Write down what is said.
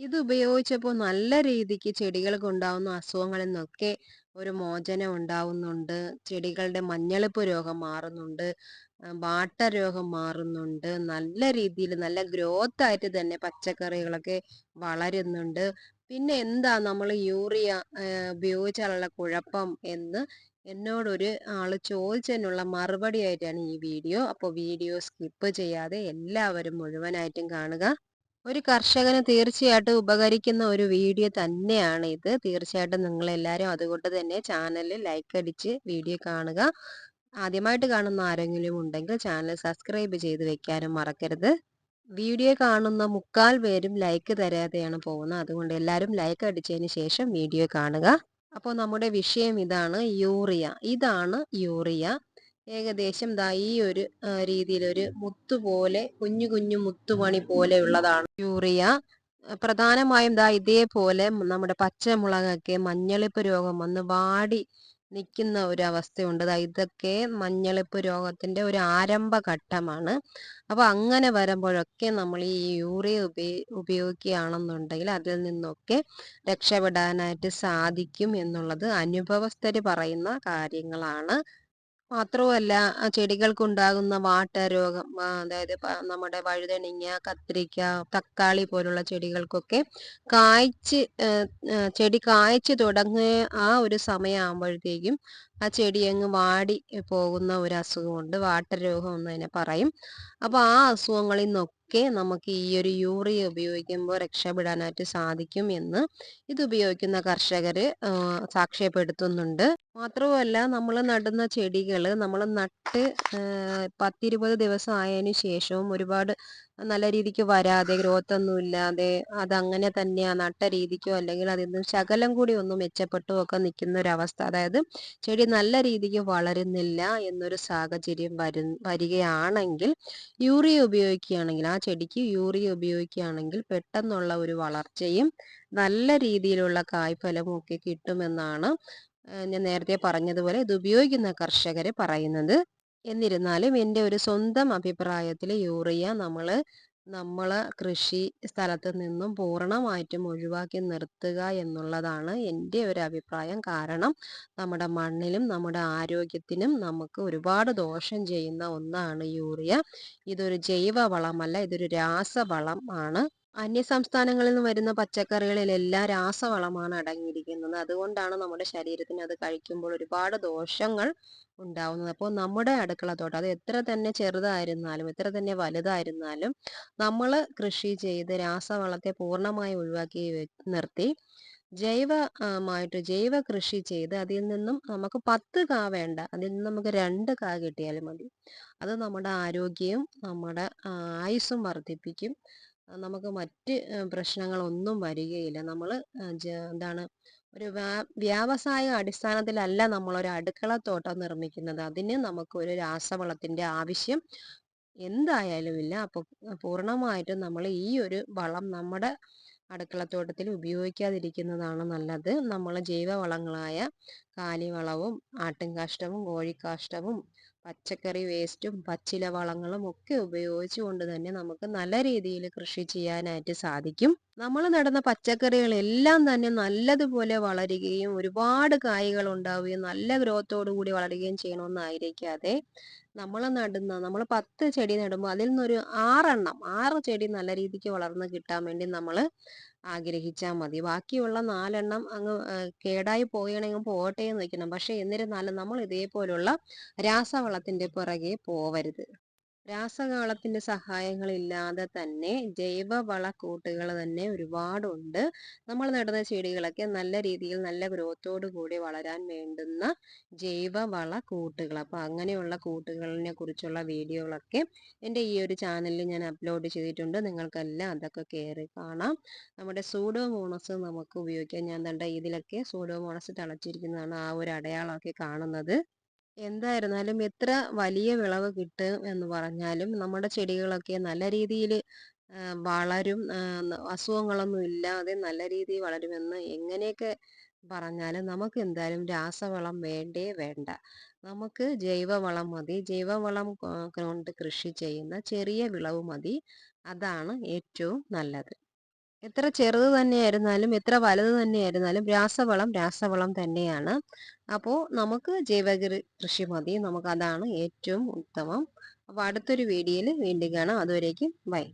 ഇത് ഉപയോഗിച്ചപ്പോൾ നല്ല രീതിക്ക് ചെടികൾക്ക് ഉണ്ടാവുന്ന അസുഖങ്ങളിൽ നിന്നൊക്കെ ഒരു മോചനം ഉണ്ടാവുന്നുണ്ട്. ചെടികളുടെ മഞ്ഞളിപ്പ് രോഗം മാറുന്നുണ്ട്. വാട്ട രോഗം മാറുന്നുണ്ട്. നല്ല രീതിയിൽ നല്ല ഗ്രോത്ത് ആയിട്ട് തന്നെ പച്ചക്കറികളൊക്കെ വളരുന്നുണ്ട്. പിന്നെ എന്താ നമ്മൾ യൂറിയ ഉപയോഗിച്ചാലുള്ള കുഴപ്പം എന്ന് എന്നോടൊരു ആൾ ചോദിച്ചതിനുള്ള മറുപടി ആയിട്ടാണ് ഈ വീഡിയോ. അപ്പോൾ വീഡിയോ സ്കിപ്പ് ചെയ്യാതെ എല്ലാവരും മുഴുവനായിട്ടും കാണുക. ഒരു കർഷകന് തീർച്ചയായിട്ടും ഉപകരിക്കുന്ന ഒരു വീഡിയോ തന്നെയാണ് ഇത്. തീർച്ചയായിട്ടും നിങ്ങൾ എല്ലാവരും അതുകൊണ്ട് തന്നെ ചാനൽ ലൈക്ക് അടിച്ച് വീഡിയോ കാണുക. ആദ്യമായിട്ട് കാണുന്ന ആരെങ്കിലും ഉണ്ടെങ്കിൽ ചാനൽ സബ്സ്ക്രൈബ് ചെയ്ത് വെക്കാനും മറക്കരുത്. വീഡിയോ കാണുന്ന മുക്കാൽ പേരും ലൈക്ക് തരാതെയാണ് പോകുന്നത്. അതുകൊണ്ട് എല്ലാവരും ലൈക്ക് അടിച്ചതിന് ശേഷം വീഡിയോ കാണുക. അപ്പോൾ നമ്മുടെ വിഷയം ഇതാണ് യൂറിയ. ഇതാണ് യൂറിയ. ഏകദേശം ദാ ഈ ഒരു രീതിയിൽ ഒരു മുത്തു പോലെ കുഞ്ഞു കുഞ്ഞു മുത്തുമണി പോലെയുള്ളതാണ് യൂറിയ. പ്രധാനമായും ദാ ഇതേപോലെ നമ്മുടെ പച്ചമുളകൊക്കെ മഞ്ഞളിപ്പ് രോഗം വന്ന് വാടി നിൽക്കുന്ന ഒരു അവസ്ഥയുണ്ട്. ഇതൊക്കെ മഞ്ഞളിപ്പ് രോഗത്തിന്റെ ഒരു ആരംഭ ഘട്ടമാണ്. അപ്പോൾ അങ്ങനെ വരുമ്പോഴൊക്കെ നമ്മൾ ഈ യൂറിയ ഉപയോ ഉപയോഗിക്കുകയാണെന്നുണ്ടെങ്കിൽ അതിൽ നിന്നൊക്കെ രക്ഷപ്പെടാനായിട്ട് സാധിക്കും എന്നുള്ളത് അനുഭവസ്ഥര് പറയുന്ന കാര്യങ്ങളാണ്. മാത്രവുമല്ല ചെടികൾക്കുണ്ടാകുന്ന വാട്ടരോഗം അതായത് നമ്മുടെ വഴുതണിങ്ങ കത്തിരിക്ക, തക്കാളി പോലുള്ള ചെടികൾക്കൊക്കെ കായ്ച്ച് ചെടി കായ്ച്ച് തുടങ്ങിയ ആ ഒരു സമയമാകുമ്പോഴത്തേക്കും ആ ചെടി അങ്ങ് വാടി പോകുന്ന ഒരു അസുഖമുണ്ട്. വാട്ടരോഗം എന്ന് തന്നെ പറയും. അപ്പോൾ ആ അസുഖങ്ങളിൽ നിന്നൊക്കെ നമുക്ക് ഈ ഒരു യൂറിയ ഉപയോഗിക്കുമ്പോൾ രക്ഷപ്പെടാനായിട്ട് സാധിക്കും എന്ന് ഇത് ഉപയോഗിക്കുന്ന കർഷകർ സാക്ഷ്യപ്പെടുത്തുന്നുണ്ട്. മാത്രവുമല്ല നമ്മൾ നടുന്ന ചെടികൾ നമ്മൾ നട്ട് പത്തിരുപത് ദിവസം ആയതിനു ശേഷവും ഒരുപാട് നല്ല രീതിക്ക് വരാതെ ഗ്രോത്ത് ഒന്നും ഇല്ലാതെ അങ്ങനെ തന്നെയാ നട്ട രീതിക്കോ അല്ലെങ്കിൽ അതിൽ നിന്ന് ശകലം കൂടി ഒന്ന് മെച്ചപ്പെട്ടോ ഒക്കെ നിൽക്കുന്ന ഒരു അവസ്ഥ അതായത് ചെടി നല്ല രീതിക്ക് വളരുന്നില്ല എന്നൊരു സാഹചര്യം വരു വരികയാണെങ്കിൽ യൂറിയ ഉപയോഗിക്കുകയാണെങ്കിൽ ആ ചെടിക്ക് യൂറിയ ഉപയോഗിക്കുകയാണെങ്കിൽ പെട്ടെന്നുള്ള ഒരു വളർച്ചയും നല്ല രീതിയിലുള്ള കായ്ഫലവും ഒക്കെ കിട്ടുമെന്നാണ് ഞാൻ നേരത്തെ പറഞ്ഞതുപോലെ ഇത് ഉപയോഗിക്കുന്ന കർഷകർ പറയുന്നത്. എന്നിരുന്നാലും എന്റെ ഒരു സ്വന്തം അഭിപ്രായത്തിൽ യൂറിയ നമ്മൾ നമ്മൾ കൃഷി സ്ഥലത്ത് നിന്നും പൂർണമായിട്ടും ഒഴിവാക്കി നിർത്തുക എന്നുള്ളതാണ് എന്റെ ഒരു അഭിപ്രായം. കാരണം നമ്മുടെ മണ്ണിലും നമ്മുടെ ആരോഗ്യത്തിനും നമുക്ക് ഒരുപാട് ദോഷം ചെയ്യുന്ന ഒന്നാണ് യൂറിയ. ഇതൊരു ജൈവ വളമല്ല ഇതൊരു രാസവളം ആണ്. അന്യസംസ്ഥാനങ്ങളിൽ നിന്ന് വരുന്ന പച്ചക്കറികളിൽ പച്ചക്കറികളിലെല്ലാം രാസവളമാണ് അടങ്ങിയിരിക്കുന്നത്. അതുകൊണ്ടാണ് നമ്മുടെ ശരീരത്തിന് അത് കഴിക്കുമ്പോൾ ഒരുപാട് ദോഷങ്ങൾ ഉണ്ടാവുന്നത്. അപ്പോൾ നമ്മുടെ അടുക്കളത്തോട്ടം അത് എത്ര തന്നെ ചെറുതായിരുന്നാലും എത്ര തന്നെ വലുതായിരുന്നാലും നമ്മൾ കൃഷി ചെയ്ത് രാസവളത്തെ പൂർണമായി ഒഴിവാക്കി നിർത്തി ജൈവമായിട്ട് ജൈവ കൃഷി ചെയ്ത് അതിൽ നിന്നും നമുക്ക് പത്ത് കാ വേണ്ട അതിൽ നിന്ന് നമുക്ക് രണ്ട് കാ കിട്ടിയാലും മതി. അത് നമ്മുടെ ആരോഗ്യവും നമ്മുടെ ആയുസ്സും വർദ്ധിപ്പിക്കും. നമുക്ക് മറ്റ് പ്രശ്നങ്ങളൊന്നും വരികയില്ല. നമ്മൾ എന്താണ് ഒരു വ്യാവസായിക അടിസ്ഥാനത്തിലല്ല നമ്മളൊരു അടുക്കളത്തോട്ടം നിർമ്മിക്കുന്നത്. അതിന് നമുക്ക് ഒരു രാസവളത്തിന്റെ ആവശ്യം എന്തായാലും ഇല്ല. അപ്പോൾ പൂർണമായിട്ടും നമ്മൾ ഈ ഒരു വളം നമ്മുടെ അടുക്കളത്തോട്ടത്തിൽ ഉപയോഗിക്കാതിരിക്കുന്നതാണ് നല്ലത്. നമ്മൾ ജൈവവളങ്ങളായ കാലിവളവും ആട്ടിൻകാഷ്ടവും കോഴിക്കാഷ്ടവും പച്ചക്കറി വേസ്റ്റും പച്ചില വളങ്ങളും ഒക്കെ ഉപയോഗിച്ചുകൊണ്ട് തന്നെ നമുക്ക് നല്ല രീതിയിൽ കൃഷി ചെയ്യാനായിട്ട് സാധിക്കും. നമ്മൾ നടുന്ന പച്ചക്കറികളെല്ലാം തന്നെ നല്ലതുപോലെ വളരുകയും ഒരുപാട് കായ്കൾ ഉണ്ടാവുകയും നല്ല ഗ്രോത്തോടു കൂടി വളരുകയും ചെയ്യണമെന്നായിരിക്കാതെ നമ്മൾ നടുന്ന നമ്മൾ പത്ത് ചെടി നടുമ്പോൾ അതിൽ നിന്നൊരു ആറെണ്ണം ആറ് ചെടി നല്ല രീതിക്ക് വളർന്ന് കിട്ടാൻ വേണ്ടി നമ്മൾ ആഗ്രഹിച്ചാൽ മതി. ബാക്കിയുള്ള നാലെണ്ണം അങ്ങ് കേടായി പോവുകയാണെങ്കിൽ പോകട്ടെ എന്ന് വെക്കണം. പക്ഷെ എന്നിരുന്നാലും നമ്മൾ ഇതേപോലുള്ള രാസവളത്തിന്റെ പുറകെ പോവരുത്. രാസവളത്തിന്റെ സഹായങ്ങളില്ലാതെ തന്നെ ജൈവവള കൂട്ടുകൾ തന്നെ ഒരുപാടുണ്ട്. നമ്മൾ നടുന്ന ചെടികളൊക്കെ നല്ല രീതിയിൽ നല്ല ഗ്രോത്തോടു കൂടി വളരാൻ വേണ്ടുന്ന ജൈവവള കൂട്ടുകൾ അപ്പോൾ അങ്ങനെയുള്ള കൂട്ടുകളിനെ കുറിച്ചുള്ള വീഡിയോകളൊക്കെ എന്റെ ഈ ഒരു ചാനലിൽ ഞാൻ അപ്ലോഡ് ചെയ്തിട്ടുണ്ട്. നിങ്ങൾക്കെല്ലാം അതൊക്കെ കയറി കാണാം. നമ്മുടെ സൂഡോമോണസ് നമുക്ക് ഉപയോഗിക്കാം. ഞാൻ തണ്ട ഇതിലൊക്കെ സൂഡോമോണസ് തളച്ചിരിക്കുന്നതാണ് ആ ഒരു അടയാളമൊക്കെ കാണുന്നത്. എന്തായിരുന്നാലും എത്ര വലിയ വിളവ് കിട്ടും എന്ന് പറഞ്ഞാലും നമ്മുടെ ചെടികളൊക്കെ നല്ല രീതിയിൽ വളരും അസുഖങ്ങളൊന്നും ഇല്ലാതെ നല്ല രീതിയിൽ വളരുമെന്ന് എങ്ങനെയൊക്കെ പറഞ്ഞാലും നമുക്ക് എന്തായാലും രാസവളം വേണ്ടേ വേണ്ട. നമുക്ക് ജൈവവളം മതി. ജൈവവളം കൊണ്ട് കൃഷി ചെയ്യുന്ന ചെറിയ വിളവ് മതി. അതാണ് ഏറ്റവും നല്ലത്. എത്ര ചെറുത് തന്നെയായിരുന്നാലും എത്ര വലുത് തന്നെയായിരുന്നാലും രാസവളം രാസവളം തന്നെയാണ്. അപ്പോൾ നമുക്ക് ജൈവകൃ കൃഷി മതി. നമുക്ക് അതാണ് ഏറ്റവും ഉത്തമം. അപ്പോൾ അടുത്തൊരു വീഡിയോയിൽ വീണ്ടും കാണാം. അതുവരേക്കും ബൈ.